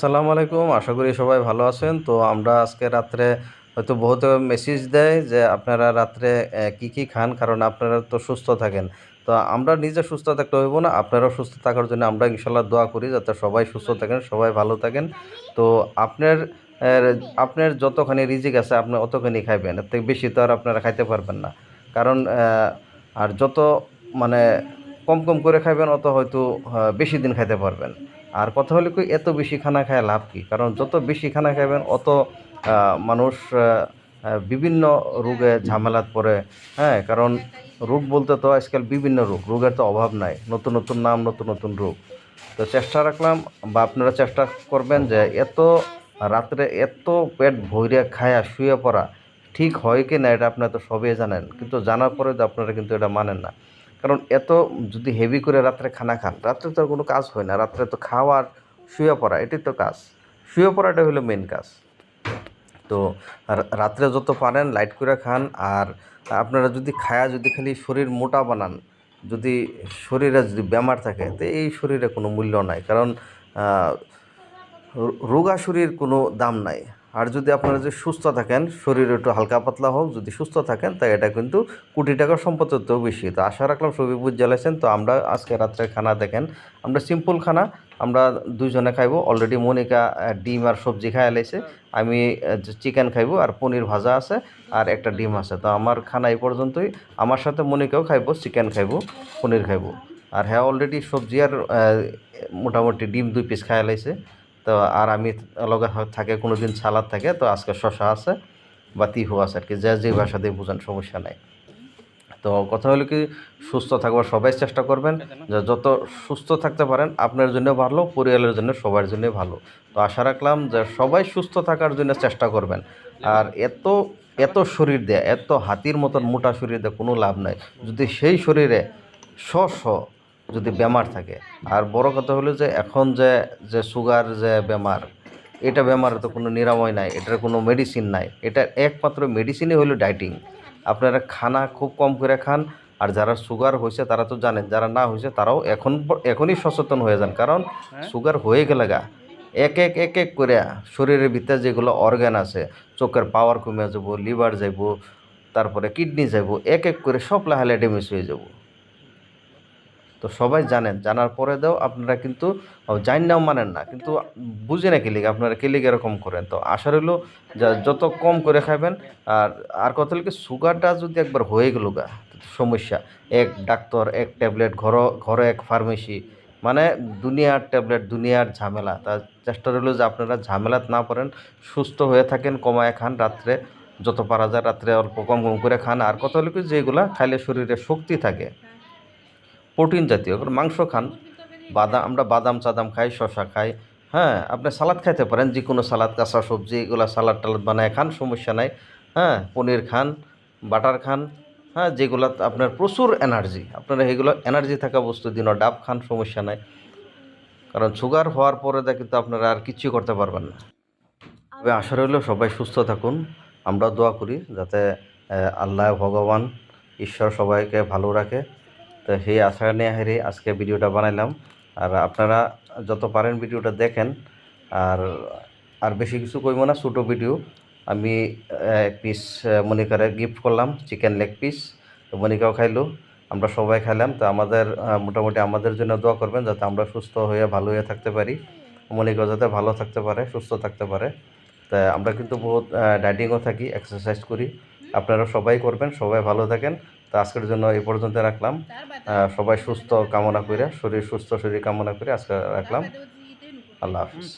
সালাম আলাইকুম, আশা করি সবাই ভালো আছেন। তো আমরা আজকে রাত্রে হয়তো বহুত মেসেজ দেয় যে আপনারা রাত্রে কি কি খান? কারণ আপনারা তো সুস্থ থাকেন। তো আমরা নিজে সুস্থ থাকতে হইব না, আপনারাও সুস্থ থাকার জন্য আমরা ইনশাল্লাহ দোয়া করি যাতে সবাই সুস্থ থাকেন, সবাই ভালো থাকেন। তো আপনার আপনার যতখানি রিজিক আছে, আপনি অতখানি খাইবেন। এর থেকে বেশি তো আর আপনারা খাইতে পারবেন না। কারণ আর যত মানে কম কম করে খাইবেন, অত হয়তো বেশি দিন খাইতে পারবেন। আর কথা হলো কি, এত বেশি খানা খায় লাভ কি? কারণ যত বেশি খানা খাবেন অত মানুষ বিভিন্ন রোগে ঝামেলাত পড়ে। হ্যাঁ কারণ রোগ বলতে তো আজকাল বিভিন্ন রোগ, রোগের তো অভাব নাই। নতুন নতুন নাম, নতুন নতুন রোগ। তো চেষ্টা রাখলাম বা আপনারা চেষ্টা করবেন যে এত রাত্রে এত পেট ভৈরে খায়া শুয়ে পড়া ঠিক হয় কি না, এটা আপনারা তো সবই জানেন। কিন্তু জানার পরে তো আপনারা কিন্তু এটা মানেন না। কারণ এত যদি হেভি করে রাত্রে খানা খান, রাত্রে তো আর কোনো কাজ হয় না। রাত্রে তো খাওয়ার, শুয়ে পড়া, এটাই তো কাজ। শুয়ে পড়াটা হলো মেন কাজ। তো রাত্রে যত পারেন লাইট করে খান, আর আপনারা যদি খায়া যদি খালি শরীর মোটা বানান, যদি শরীরে যদি বেমার থাকে, তো এই শরীরে কোনো মূল্য নাই। কারণ আহ, রো- রোগা শরীর কোনো দাম নাই। আর যদি আপনারা যদি সুস্থ থাকেন শরীর একটু হালকা পাতলা হোক যদি সুস্থ থাকেন তাই এটা কিন্তু কোটি টাকার সম্পদের তো বেশি। তো আশা রাখলাম বুঝ জ্বালাইছেন তো আমরা আজকে রাত্রে খানা দেখেন। আমরা সিম্পল খানা আমরা দুইজনে খাইবো। অলরেডি মনিকা ডিম আর সবজি খাই লাইছে। আমি চিকেন খাইবো আর পনির ভাজা আছে আর একটা ডিম আছে। তো আমার খানা এই পর্যন্তই। আমার সাথে মনিকাও খাইবো চিকেন খাইবো পনির খাইবো। আর হ্যাঁ অলরেডি সবজি আর মোটামুটি ডিম দুই পিস খাই লাইছে। তো আর আমি লগে থাকে কোনো দিন সালাদ থাকে, তো আজকে শশা আছে বা তিহু আছে আর কি। যে যে ভাষা দিয়ে বুঝান, সমস্যা নাই। তো কথা হলো কি, সুস্থ থাকবার সবাই চেষ্টা করবেন, যে যত সুস্থ থাকতে পারেন, আপনার জন্য ভালো, পরিবারের জন্য সবার জন্য ভালো। তো আশা রাখলাম যে সবাই সুস্থ থাকার জন্য চেষ্টা করবেন। আর এত এত শরীর দেয়া, এত হাতির মতন মোটা শরীর দেয়া কোনো লাভ নাই। যদি সেই শরীরে শ শ যদি বেমার থাকে। আর বড় কথা হলো যে এখন যে যে সুগার যে বেমার এটা বেমারের তো কোনো নিরাময় নাই এটার কোনো মেডিসিন নাই। এটা একমাত্র মেডিসিনই হলো ডাইটিং আপনারা খানা খুব কম করে খান আর যারা সুগার হয়েছে তারা তো জানেন যারা না হয়েছে তারাও এখন এখনই সচেতন হয়ে যান। কারণ সুগার হয়ে গেলে গা এক এক এক এক করে শরীরের ভিতরে যেগুলো অর্গান আছে চোখের পাওয়ার কমে যাব লিভার যাব তারপরে কিডনি যাব এক এক করে সব লাহালে ড্যামেজ হয়ে যাব। তো সবাই জানেন, জানার পরে দাও আপনারা কিন্তু জান নাও মানেন না। কিন্তু বুঝে না কিলিক আপনারা কিলিক এরকম করেন। তো আশা রইল যত কম করে খাবেন আর আর হলো কি, সুগারটা যদি একবার হয়ে গেল গা সমস্যা। এক ডাক্তার, এক ট্যাবলেট, ঘর, ঘরে এক ফার্মেসি মানে দুনিয়ার ট্যাবলেট, দুনিয়ার ঝামেলা। তা চেষ্টা রইল যে আপনারা ঝামেলাত না পড়েন, সুস্থ হয়ে থাকেন, কমায় খান রাত্রে, যত পারা যায় রাত্রে অল্প কম কম করে খান। আর হলো কি, যেগুলা খাইলে শরীরে শক্তি থাকে প্রোটিন জাতীয় মাংস খান। বাদাম, আমরা বাদাম চাদাম খাই শশা খাই। হ্যাঁ আপনি সালাদ খাইতে পারেন যে কোনো সালাদ, কাঁচা সবজি, এগুলো সালাদ টালাদ বানায় খান, সমস্যা নাই। হ্যাঁ পনির খান, বাটার খান হ্যাঁ যেগুলো আপনার প্রচুর এনার্জি। আপনারা এগুলো এনার্জি থাকা বস্তু, দিন ডাব খান, সমস্যা নাই। কারণ সুগার হওয়ার পরে দা কিন্তু আপনারা আর কিচ্ছু করতে পারবেন না। তবে আশা রইল সবাই সুস্থ থাকুন। আমরা দোয়া করি, যাতে আল্লাহ ভগবান, ঈশ্বর সবাইকে ভালো রাখে। তো সেই আশা নিয়ে হেরে আজকে ভিডিওটা বানাইলাম। আর আপনারা যত পারেন ভিডিওটা দেখেন। আর আর বেশি কিছু কইব না, ছোটো ভিডিও। আমি এক পিস মনিকারে গিফট করলাম চিকেন লেগ পিস তো মনিকাও খাইলো, আমরা সবাই খাইলাম। তো আমাদের মোটামুটি আমাদের জন্য দোয়া করবেন, যাতে আমরা সুস্থ হয়ে, ভালো হয়ে থাকতে পারি। মনিকাও যাতে ভালো থাকতে পারে, সুস্থ থাকতে পারে। তা আমরা কিন্তু বহুত ডাইটিংও থাকি এক্সারসাইজ করি। আপনারা সবাই করবেন, সবাই ভালো থাকেন। তো আজকের জন্য এই পর্যন্ত রাখলাম। সবাই সুস্থ কামনা করে, শরীর সুস্থ, শরীর কামনা করে আজকে রাখলাম। আল্লাহ হাফিজ।